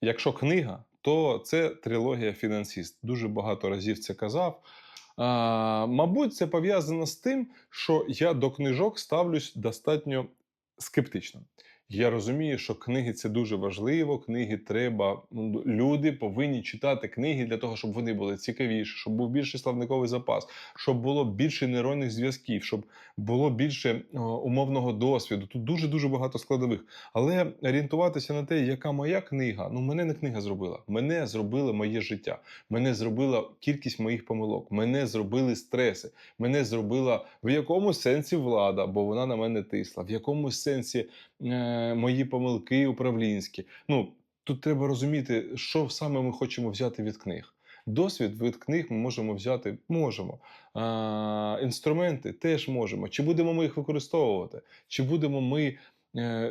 якщо книга, то це трилогія Фінансіст. Дуже багато разів це казав. А, мабуть, це пов'язано з тим, що я до книжок ставлюсь достатньо скептично. Я розумію, що книги це дуже важливо. Книги треба. ну, Люди повинні читати книги для того, щоб вони були цікавіші, щоб був більший славниковий запас, щоб було більше нейронних зв'язків, щоб було більше умовного досвіду. Тут дуже дуже багато складових. Але орієнтуватися на те, яка моя книга, ну мене не книга зробила. Мене зробило моє життя. Мене зробила кількість моїх помилок. Мене зробили стреси. Мене зробила в якомусь сенсі влада, бо вона на мене тисла, в якомусь сенсі е, мої помилки управлінські. Ну тут треба розуміти, що саме ми хочемо взяти від книг. Досвід від книг ми можемо взяти, можемо. А, інструменти теж можемо. Чи будемо ми їх використовувати? Чи будемо ми е,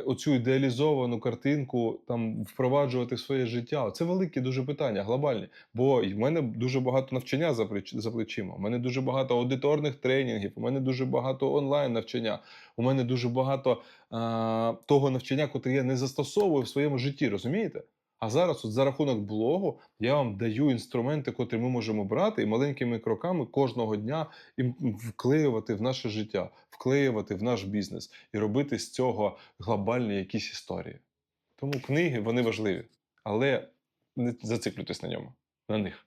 оцю ідеалізовану картинку там впроваджувати в своє життя? Це великі дуже питання, глобальні. Бо в мене дуже багато навчання за плечима. У мене дуже багато аудиторних тренінгів, у мене дуже багато онлайн навчання, у мене дуже багато а, того навчання, котре я не застосовую в своєму житті, розумієте? А зараз, от за рахунок блогу, я вам даю інструменти, котрі ми можемо брати і маленькими кроками кожного дня і вклеювати в наше життя, вклеювати в наш бізнес і робити з цього глобальні якісь історії. Тому книги вони важливі, але не зациклюйтесь на ньому, на них.